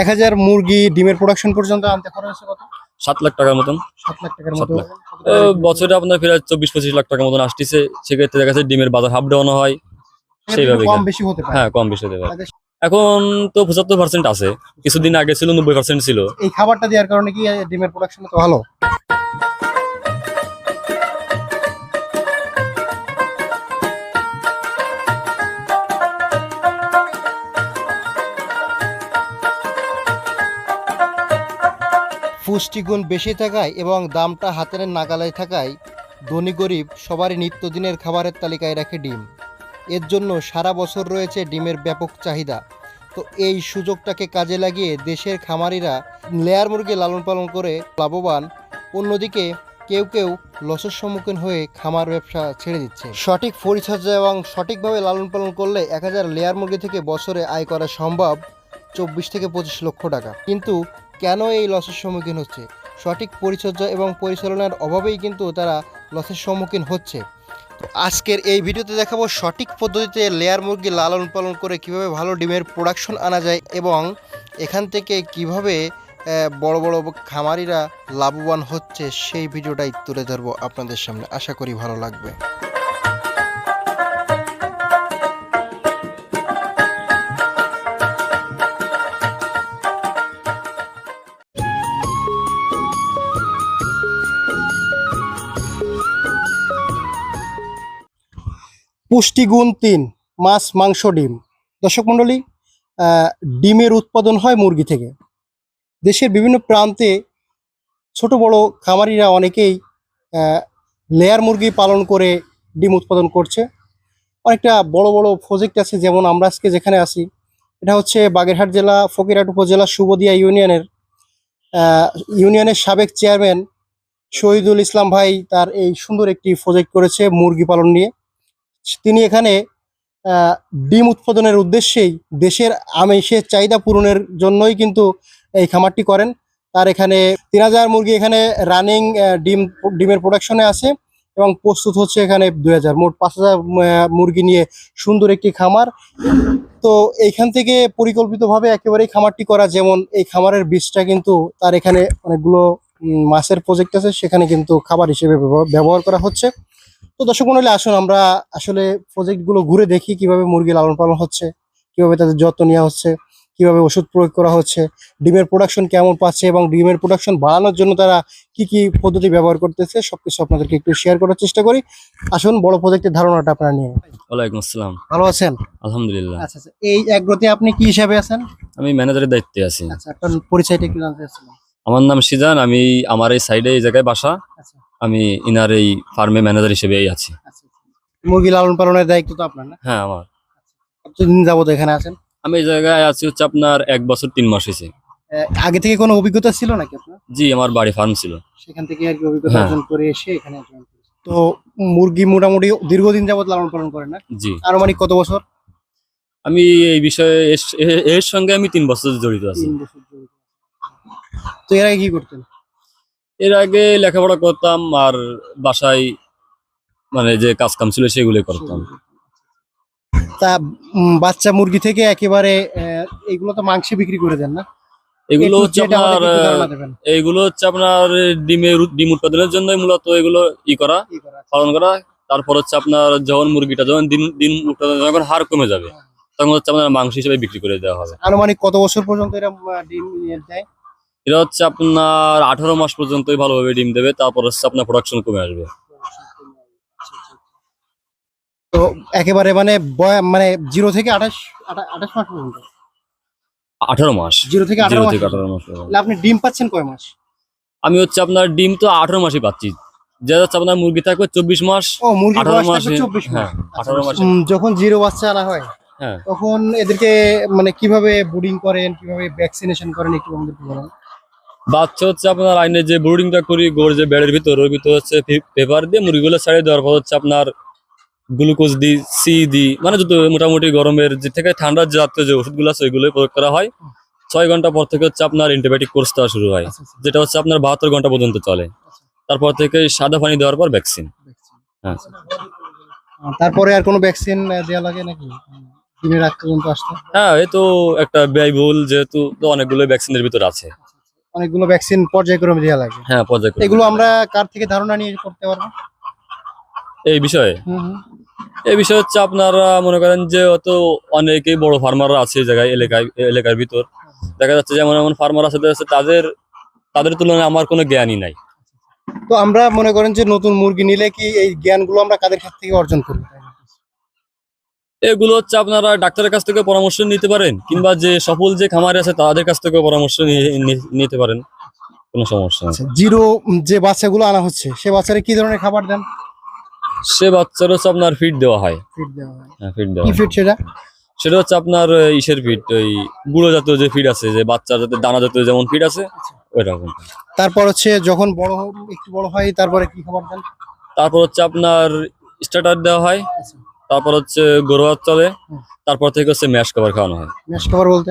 এক হাজার মুরগি ডিমের প্রোডাকশন পর্যন্ত আনতে খরচ কত? সাত লাখ টাকার মতন। সাত লাখ টাকার মতো। তো বছরে আপনার প্রায় চব্বিশ পঁচিশ লাখ টাকার মতন আসতেছে। সেক্ষেত্রে দেখা যাচ্ছে ডিমের বাজার হাফ ডাউন হয়। সেইভাবে কম বেশি হতে পারে। হ্যাঁ কম বেশি হতে পারে। এখন তো পঁচাত্তর পার্সেন্ট আছে। কিছুদিন আগে ছিল নব্বই পার্সেন্ট ছিল। এই খাবারটা দেওয়ার কারণে কি ডিমের প্রোডাকশন তো ভালো? পুষ্টিগুণ বেশি থাকায় এবং দামটা হাতের নাগালে থাকায় ধনী গরিব সবারই নিত্যদিনের খাবারের তালিকায় রাখে ডিম। এর জন্য সারা বছর রয়েছে ডিমের ব্যাপক চাহিদা। তো এই সুযোগটাকে কাজে লাগিয়ে দেশের খামারিরা লেয়ার মুরগি লালন পালন করে লাভবান। অন্যদিকে কেউ কেউ লসের সম্মুখীন হয়ে খামার ব্যবসা ছেড়ে দিচ্ছে। সঠিক পরিচর্যা এবং সঠিকভাবে লালন পালন করলে এক হাজার লেয়ার মুরগি থেকে বছরে আয় করা সম্ভব চব্বিশ থেকে পঁচিশ লক্ষ টাকা। কিন্তু কেন এই লসের সম্মুখীন হচ্ছে? সঠিক পরিচর্যা এবং পরিচালনার অভাবেই কিন্তু তারা লসের সম্মুখীন হচ্ছে। আজকের এই ভিডিওতে দেখাবো সঠিক পদ্ধতিতে লেয়ার মুরগি লালন পালন করে কীভাবে ভালো ডিমের প্রোডাকশন আনা যায় এবং এখান থেকে কীভাবে বড় বড় খামারিরা লাভবান হচ্ছে সেই ভিডিওটাই তুলে ধরবো আপনাদের সামনে। আশা করি ভালো লাগবে। পুষ্টিগুণ তিন মাছ, মাংস, ডিম। দর্শক মণ্ডলী ডিমের উৎপাদন হয় মুরগি থেকে। দেশের বিভিন্ন প্রান্তে ছোট বড় খামারিরা অনেকেই লেয়ার মুরগি পালন করে ডিম উৎপাদন করছে। অনেকটা বড় বড় প্রজেক্ট আছে, যেমন আমরা আজকে যেখানে আছি। এটা হচ্ছে বাগেরহাট জেলা, ফকিরহাট উপজেলা, সুবদিয়া ইউনিয়নের ইউনিয়নের সাবেক চেয়ারম্যান শহীদুল ইসলাম ভাই তার এই সুন্দর একটি প্রজেক্ট করেছে মুরগি পালন নিয়ে। তিনি এখানে ডিম উৎপাদনের উদ্দেশ্যেই দেশের আমেষের চাহিদা পূরণের জন্যই কিন্তু এই খামারটি করেন। তার এখানে তিন হাজার মুরগি এখানে রানিং ডিম, ডিমের প্রোডাকশনে আছে এবং প্রস্তুত হচ্ছে এখানে দুই হাজার, মোট পাঁচ হাজার মুরগি নিয়ে সুন্দর একটি খামার। তো এইখান থেকে পরিকল্পিতভাবে একেবারেই খামারটি করা, যেমন এই খামারের বীজটা কিন্তু তার এখানে অনেকগুলো মাছের প্রজেক্ট আছে, সেখানে কিন্তু খাবার হিসেবে ব্যবহার করা হচ্ছে। তো দর্শক মন্ডলী আসুন আমরা আসলে প্রজেক্টগুলো ঘুরে দেখি কীভাবে মুরগি লালন পালন হচ্ছে কীভাবে তাদের যত্ন নেওয়া হচ্ছে কীভাবে ওষুধ প্রয়োগ করা হচ্ছে ডিমের প্রোডাকশন কেমন পাচ্ছে এবং ডিমের প্রোডাকশন বাড়ানোর জন্য তারা কি কি পদ্ধতি ব্যবহার করতেছে সবকিছু আপনাদেরকে একটু শেয়ার করার চেষ্টা করি। আসুন বড় প্রজেক্টের ধারণাটা আপনারা নিয়ে ওয়ালাইকুম আসসালাম। ভালো আছেন? আলহামদুলিল্লাহ। আচ্ছা আচ্ছা এই এগ্রোতে আপনি কি হিসাবে আছেন? আমি ম্যানেজারের দায়িত্বে আছি। আচ্ছা আপনার পরিচয়টা একটু জানতে চাচ্ছিলাম। আমার নাম সিজান আমি আমার এই সাইডে এই জায়গায় বাসা। আচ্ছা। আমি ইনার এই ফার্মে ম্যানেজার হিসেবে আছি। আচ্ছা আচ্ছা। মুরগি লালন পালনের দায়িত্ব তো আপনার না? হ্যাঁ আমার। কতদিন যাবত এখানে আছেন? আমি এই জায়গায় আছি হচ্ছে আপনার এক বছর তিন মাস হয়েছে। আগে থেকে কোনো অভিজ্ঞতা ছিল নাকি আপনার? জি আমার বাড়ি ফার্ম ছিল। সেখান থেকে আর কি অভিজ্ঞতা হ্যাঁ। অর্জন করে এসে এখানে করেছেন। তো মুরগি মোটামুটি দীর্ঘদিন যাবত লালন পালন করেন না? জি। আনুমানিক কত বছর? আমি এই বিষয়ে এস- এ- এর সঙ্গে আমি তিন বছর জড়িত আছি। তিন বছর জড়িত। তো এর আগে কি করতেন? এর আগে লেখাপড়া করতাম আর বাসায় মানে যে কাজ কাম ছিল সেগুলো করতাম। তা বাচ্চা মুরগি থেকে একেবারে আহ, এইগুলো তো মাংসে বিক্রি করে দেন না? এগুলো হচ্ছে আপনার। এইগুলো হচ্ছে আপনার ডিমের ডিম উৎপাদনের জন্য মূলত এগুলো ই করা আছে? পালন করা। তারপর হচ্ছে আপনার যখন মুরগিটা যখন দিন দিন উৎপাদন যখন হার কমে যাবে তখন হচ্ছে আপনার মাংস হিসেবে বিক্রি করে দেওয়া হবে। আনুমানিক কত বছর পর্যন্ত এরা ডিম দেয় এটা হচ্ছে আপনার আঠারো মাস পর্যন্তই ভালোভাবে ডিম দেবে তারপর হচ্ছে আপনার প্রোডাকশন কমে আসবে। তো একেবারে মানে মানে জিরো থেকে আঠাশ আঠাশ মাস পর্যন্ত? আঠারো মাস। জিরো থেকে আঠারো থেকে আঠারো মাস আপনি ডিম পাচ্ছেন কয় মাস? আমি হচ্ছে আপনার ডিম তো আঠারো মাসই পাচ্ছি। যে আপনার মুরগি থাকবে চব্বিশ মাস আঠারো মাসে হ্যাঁ আঠারো মাসে। যখন জিরো বাচ্চা আনা হয় হ্যাঁ। তখন এদেরকে মানে কীভাবে বুডিং করেন কীভাবে ভ্যাকসিনেশন করেন একটু আমাদেরকে বলেন। বাচ্চা হচ্ছে আপনার আইনে যে ব্রুডিংটা করি গোড় যে বেড়ের ভিতর ওর ভিতর হচ্ছে পেপার দিয়ে মুরগিগুলো ছাড়িয়ে দেওয়ার পর হচ্ছে আপনার গ্লুকোজ দি সি দিই মানে যত মোটামুটি গরমের যে থেকে ঠান্ডার জাতীয় যে ওষুধগুলো আছে ওইগুলোই প্রয়োগ করা হয়। ছয় ঘণ্টা পর থেকে হচ্ছে আপনার অ্যান্টিবায়োটিক কোর্স দেওয়া শুরু হয়। আচ্ছা, আচ্ছা, যেটা হচ্ছে আপনার বাহাত্তর ঘণ্টা পর্যন্ত চলে। তারপর থেকে সাদা পানি দেওয়ার পর ভ্যাকসিন হ্যাঁ। তারপরে আর কোনো ভ্যাকসিন দেওয়া লাগে নাকি? হ্যাঁ এই তো একটা ব্যয়বহুল যেহেতু অনেকগুলো ভ্যাকসিনের ভিতর আছে। অনেকগুলো ভ্যাকসিন পর্যায়ক্রমে দেওয়া লাগে হ্যাঁ পর্যায় এগুলো আমরা কার থেকে ধারণা নিয়ে করতে পারব? এই বিষয়ে। এই বিষয় হচ্ছে আপনারা মনে করেন যে অত অনেকেই বড় ফার্মাররা আছে এই জায়গায় এলাকায় এলাকার ভিতর। দেখা যাচ্ছে যেমন এমন ফার্মার আছে তাদের তাদের তুলনায় আমার কোনো জ্ঞানই নাই। তো আমরা মনে করেন যে নতুন মুরগি নিলে কি এই জ্ঞানগুলো আমরা কাদের কাছ থেকে অর্জন করব? এগুলো হচ্ছে আপনারা ডাক্তারের কাছ থেকে পরামর্শ নিতে পারেন কিংবা যে সফল যে খামারে আছে তাদের কাছ থেকে পরামর্শ নিতে পারেন কোনো সমস্যা নেই। আচ্ছা, জিরো যে বাচ্চাগুলো আনা হচ্ছে সে বাচ্চারা কি ধরনের খাবার দেন? সে বাচ্চার হচ্ছে আপনার ফিড দেওয়া হয়। ফিড দেওয়া হয়। হ্যাঁ ফিড দেওয়া কি। ফিড সেটা? সেটা হচ্ছে আপনার ইসের ফিড ওই গুঁড়ো জাতীয় যে ফিড আছে যে বাচ্চা যাতে দানা জাতীয় যেমন ফিড আছে ওই রকম তারপর হচ্ছে যখন বড় একটু বড় হয় তারপরে কি খাবার দেন? তারপর হচ্ছে আপনার স্টার্টার দেওয়া হয়। তারপর হচ্ছে গরুয়ার চলে তারপর থেকে হচ্ছে ম্যাশ খাবার খাওয়ানো হয়। ম্যাশ খাবার বলতে?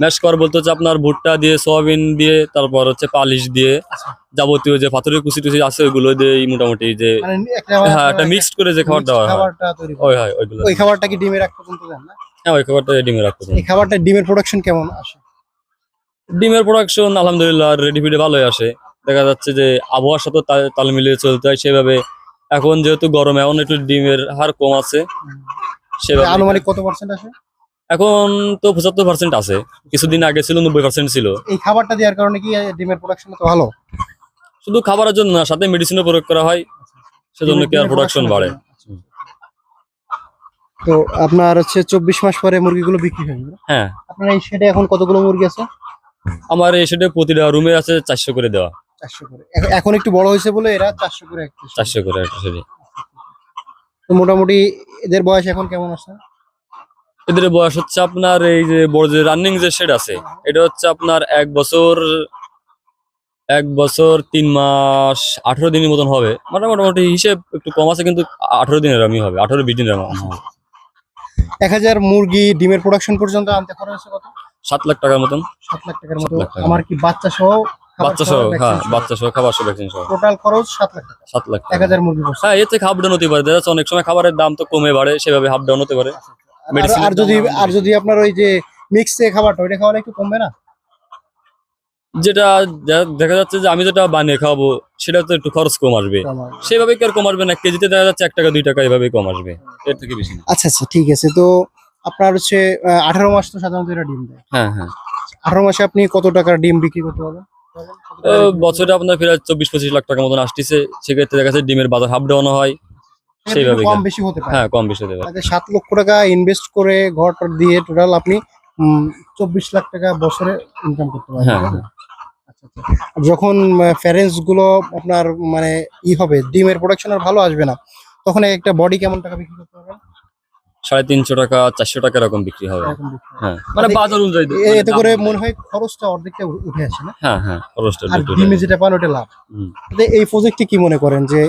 ম্যাশ খাবার বলতে হচ্ছে আপনার ভুট্টা দিয়ে সোয়াবিন দিয়ে তারপর হচ্ছে পালিশ দিয়ে আচ্ছা। যাবতীয় যে পাথরের কুচি টুচি আছে ওইগুলো দিয়ে মোটামুটি যে মানে হ্যাঁ একটা মিক্সড করে যে খাবার দেওয়া হয়। ওই হয় ওইগুলো। ওই খাবারটা কি ডিমের এক পর্যন্ত দেন না? হ্যাঁ ওই খাবারটা ডিমে রাখতে এই খাবারটা ডিমের প্রোডাকশন কেমন আসে? ডিমের প্রোডাকশন আলহামদুলিল্লাহ রেডি ফিডে ভালোই আসে। দেখা যাচ্ছে যে আবহাওয়ার সাথে তাল মিলিয়ে চলতে হয় সেভাবে এখন যেহেতু গরম এখন একটু ডিমের হার কম আছে সেভাবে। আনুমানিক কত পার্সেন্ট আসে এখন তো পঁচাত্তর পার্সেন্ট আছে। কিছুদিন আগে ছিল নব্বই পার্সেন্ট ছিল। এই খাবারটা দেওয়ার কারণে কি ডিমের প্রোডাকশন তো ভালো? শুধু খাবারের জন্য না সাথে মেডিসিনও প্রয়োগ করা হয় সেজন্য কি আর প্রোডাকশন বাড়ে। তো আপনার হচ্ছে চব্বিশ মাস পরে মুরগিগুলো বিক্রি হয়ে হ্যাঁ। আপনার এই শেডে এখন কতগুলো মুরগি আছে? আমার এই সেটা প্রতিটা রুমে আছে চারশো করে দেওয়া। চারশো করে। এখ- এখন একটু বড় হয়েছে বলে এরা চারশো করে একটা চারশো করে একটা তো মোটামুটি এদের বয়স এখন কেমন আছে? এদের বয়স হচ্ছে আপনার এই যে বড় যে রানিং যে শেড আছে এটা হচ্ছে আপনার এক বছর এক বছর তিন মাস আঠারো দিনের মতন হবে। মানে মোটামুটি হিসেব একটু কম আছে কিন্তু আঠারো দিনের আমি হবে আঠারো বিশ দিনের আমি হবে। এক হাজার মুরগি ডিমের প্রোডাকশন পর্যন্ত আনতে খরচ হচ্ছে কত? সাত লাখ টাকার মতন। সাত লাখ টাকার মতো। লাখ টাকা। আমার কি বাচ্চা সহ বাচ্চা সহ হ্যাঁ বাচ্চা সহ খাবার সহ ভ্যাকসিন সহ। টোটাল খরচ সাত লাখ টাকা। সাত লাখ এক হাজার মুরগি করছে হ্যাঁ হাফ ডাউন হতে পারে। দেখা যাচ্ছে অনেক সময় খাবারের দাম তো কমে বাড়ে সেভাবে হাফ ডাউন হতে পারে। আর- যদি আর যদি আপনার ওই যে মিক্স খাবারটা ওইটা খাওয়ালে একটু কমবে না? যেটা দেখা যাচ্ছে যে আমি যেটা বানিয়ে খাওয়াবো সেটা তো একটু খরচ কম আসবে। সেভাবে কি আর কম আসবে না? কেজিতে দেখা যাচ্ছে এক টাকা দুই টাকা এভাবে কম আসবে। এর থেকে বেশি আচ্ছা আচ্ছা ঠিক আছে। তো আপনার হচ্ছে আঠারো মাস তো সাধারণত এরা ডিম দেয়। হ্যাঁ হ্যাঁ। আঠারো মাসে আপনি কত টাকার ডিম বিক্রি করতে পারবেন? বছরে আপনার ফের চব্বিশ পঁচিশ লাখ টাকার মতন আসতেছে। সেক্ষেত্রে দেখা যাচ্ছে ডিমের বাজার হাফ ডাউন হয়। সেইভাবে কম বেশি হতে পারে। হ্যাঁ কম বেশি হতে পারে। সাত লক্ষ টাকা ইনভেস্ট করে ঘর দিয়ে টোটাল আপনি চব্বিশ লাখ টাকা বছরে ইনকাম করতে পারবেন হ্যাঁ, না? আচ্ছা, আচ্ছা। যখন প্যারেন্টসগুলো আপনার মানে ই হবে ডিমের প্রোডাকশন আর ভালো আসবে না তখন একটা বডি কেমন টাকা বিক্রি করতে পারবেন? সাড়ে তিনশো টাকা চারশো টাকা এরকম বিক্রি হবে। হ্যাঁ। মানে আচ্ছা, বাজার অনুযায়ী এতে করে মনে হয় খরচটা অর্ধেকটা উঠে আসে না? হ্যাঁ হ্যাঁ খরচটা আর ডিমে যেটা পান ওটা লাভ। এই প্রজেক্টে কি মনে করেন যে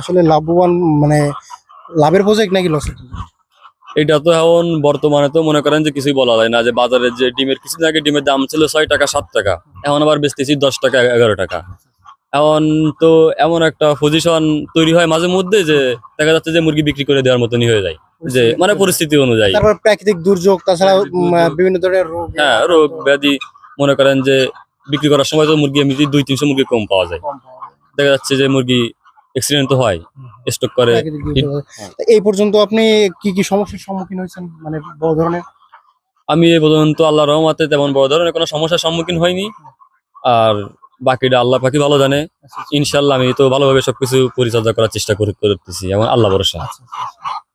আসলে লাভবান মানে লাভের প্রজেক্ট নাকি লসের এটা তো এখন বর্তমানে তো মনে করেন যে কিছুই বলা যায় না যে বাজারে যে ডিমের কিছুদিন আগে ডিমের দাম ছিল ছয় টাকা সাত টাকা। এখন আবার বেচতেছি দশ টাকা এগারো টাকা। এখন তো এমন একটা পজিশন তৈরি হয় মাঝে মধ্যে যে দেখা যাচ্ছে যে মুরগি বিক্রি করে দেওয়ার মতনই হয়ে যায়। যে মানে পরিস্থিতি অনুযায়ী। তারপর প্রাকৃতিক দুর্যোগ তাছাড়া। বিভিন্ন ধরনের রোগ। হ্যাঁ রোগ ব্যাধি মনে করেন যে বিক্রি করার সময় তো মুরগি এমনিতেই দুই তিনশো মুরগি কম পাওয়া যায়। দেখা যাচ্ছে যে মুরগি অ্যাক্সিডেন্ট তো হয় স্টক করে। হ্যাঁ। এই পর্যন্ত আপনি কি কি সমস্যার সম্মুখীন হয়েছেন? মানে বড় ধরনের? আমি এ পর্যন্ত আল্লাহ রহমাতে তেমন বড় ধরনের কোনো সমস্যার সম্মুখীন হয়নি আর বাকিটা আল্লাহ পাখি ভালো জানে। ইনশাল্লাহ আমি তো ভালোভাবে সবকিছু পরিচর্যা করার চেষ্টা করতেছি। এবং আল্লাহ ভরসা। আচ্ছা, আচ্ছা, আচ্ছা।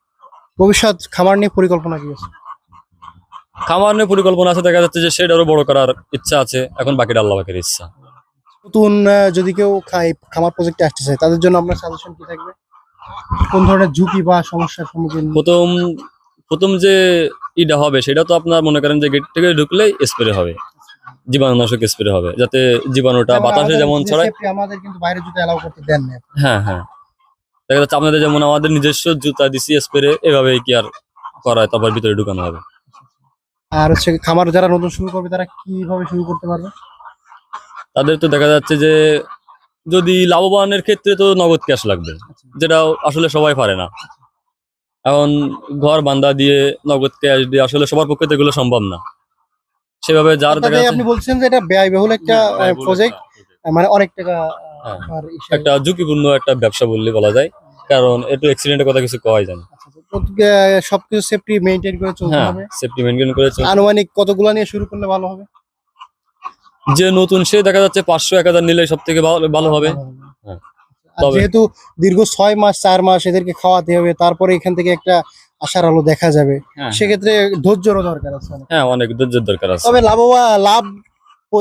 ভবিষ্যৎ খামার নিয়ে পরিকল্পনা কি আছে? খামার নিয়ে পরিকল্পনা আছে দেখা যাচ্ছে যে সেটা আরও বড় করার ইচ্ছা আছে এখন বাকিটা আল্লাহ পাখির ইচ্ছা। নতুন যদি কেউ খাই- খামার প্রজেক্টে আসতে চায় তাদের জন্য আপনার সাজেশন কি থাকবে? কোন ধরনের ঝুঁকি বা সমস্যার সম্মুখীন? প্রথম প্রথম যে ইটা হবে সেটা তো আপনার মনে করেন যে গেট থেকে ঢুকলেই স্প্রে হবে জীবাণুনাশক স্প্রে হবে যাতে জীবাণুটা বাতাসে যেমন ছড়ায়। আমাদের কিন্তু বাইরে জুতো এলাও করতে দেন না। হ্যাঁ হ্যাঁ। দেখা যাচ্ছে আপনাদের যেমন আমাদের নিজস্ব জুতা দিছি স্প্রে এভাবেই কি আর করায় তারপর ভিতরে ঢুকানো হবে। আর হচ্ছে খামার যারা নতুন শুরু করবে তারা কীভাবে শুরু করতে পারবে? তাদের তো দেখা যাচ্ছে যে যদি লাভবানের ক্ষেত্রে তো নগদ ক্যাশ লাগবে যেটা আসলে সবাই পারে না। এখন ঘর বান্ধা দিয়ে নগদ ক্যাশ দিয়ে আসলে সবার পক্ষে তো এগুলো সম্ভব না। সেভাবে যার দেখা আপনি বলছেন যে এটা ব্যয়বহুল একটা হ্যাঁ, প্রজেক্ট মানে অনেক টাকা হ্যাঁ। একটা ঝুঁকিপূর্ণ একটা ব্যবসা বললে বলা যায়। কারণ একটু অ্যাক্সিডেন্টের কথা কিছু কয় জানে আচ্ছা, সবকিছু সেফটি মেনটেন করে চলতে হ্যাঁ হবে। সেফটি মেনটেন করে চলতে- আনুমানিক কতগুলো নিয়ে শুরু করলে ভালো হবে? যে নতুন সে দেখা যাচ্ছে পাঁচশো এক হাজার নিলে সব থেকে ভালো হবে। হ্যাঁ। যেহেতু দীর্ঘ ছয় মাস চার মাস এদেরকে খাওয়াতে হবে তারপরে এখান থেকে একটা আশার আলো দেখা যাবে। সেক্ষেত্রে ধৈর্যরও দরকার আছে হ্যাঁ অনেক ধৈর্যের দরকার আছে। তবে লাভবা লাভ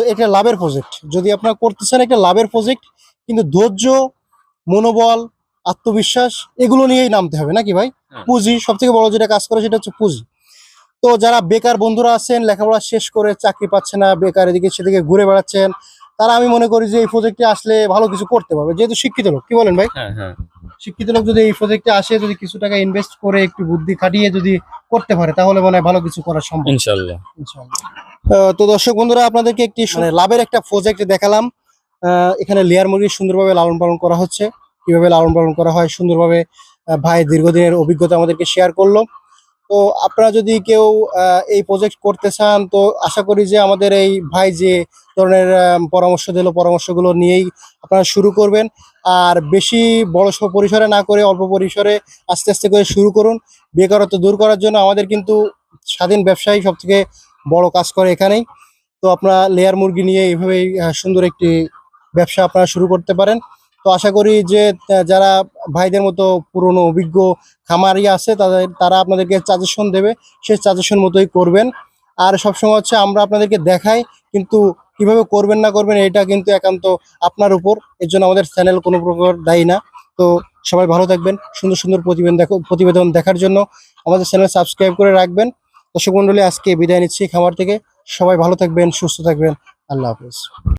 এটা লাভের প্রজেক্ট যদি আপনারা করতে চান একটা লাভের প্রজেক্ট কিন্তু ধৈর্য মনোবল আত্মবিশ্বাস এগুলো নিয়েই নামতে হবে নাকি ভাই? হ্যাঁ। পুঁজি সব থেকে বড় যেটা কাজ করে সেটা হচ্ছে পুঁজি। তো যারা বেকার বন্ধুরা আছেন লেখাপড়া শেষ করে চাকরি পাচ্ছে না বেকার এদিকে সেদিকে ঘুরে বেড়াচ্ছেন তারা আমি মনে করি যে এই প্রজেক্টে আসলে ভালো কিছু করতে পারবে। যেহেতু শিক্ষিত লোক কি বলেন ভাই? হ্যাঁ হ্যাঁ। শিক্ষিত লোক যদি এই প্রজেক্টে আসে যদি কিছু টাকা ইনভেস্ট করে একটু বুদ্ধি খাটিয়ে যদি করতে পারে তাহলে মনে হয় ভালো কিছু করা সম্ভব। ইনশাল্লাহ। আহ, তো দর্শক বন্ধুরা আপনাদেরকে একটি মানে লাভের একটা প্রজেক্ট দেখালাম। এখানে লেয়ার মুরগি সুন্দরভাবে লালন পালন করা হচ্ছে। কীভাবে লালন পালন করা হয় সুন্দরভাবে ভাই দীর্ঘদিনের অভিজ্ঞতা আমাদেরকে শেয়ার করল। তো আপনারা যদি কেউ এই প্রজেক্ট করতে চান তো আশা করি যে আমাদের এই ভাই যে ধরনের পরামর্শ দিল পরামর্শগুলো নিয়েই আপনারা শুরু করবেন। আর বেশি বড় পরিসরে না করে অল্প পরিসরে আস্তে আস্তে করে শুরু করুন। বেকারত্ব দূর করার জন্য আমাদের কিন্তু স্বাধীন ব্যবসায়ী সব থেকে বড় কাজ করে এখানেই। তো আপনারা লেয়ার মুরগি নিয়ে এইভাবেই সুন্দর একটি ব্যবসা আপনারা শুরু করতে পারেন। তো আশা করি যে যারা ভাইদের মতো পুরনো, অভিজ্ঞ খামারি আছে, তাদের, তারা আপনাদেরকে সাজেশন দেবে, সেই সাজেশন মতোই করবেন। আর সবসময় হচ্ছে আমরা আপনাদেরকে দেখাই, কিন্তু কীভাবে করবেন না করবেন, এটা কিন্তু একান্ত আপনার উপর। এর জন্য আমাদের চ্যানেল কোনো প্রকার দায়ী না। তো সবাই ভালো থাকবেন, সুন্দর সুন্দর প্রতিবেদন দেখো, প্রতিবেদন দেখার জন্য। আমাদের চ্যানেল সাবস্ক্রাইব করে রাখবেন। দর্শক মন্ডলী আজকে বিদায় নিচ্ছি খামার থেকে। সবাই ভালো থাকবেন সুস্থ থাকবেন। আল্লাহ হাফেজ।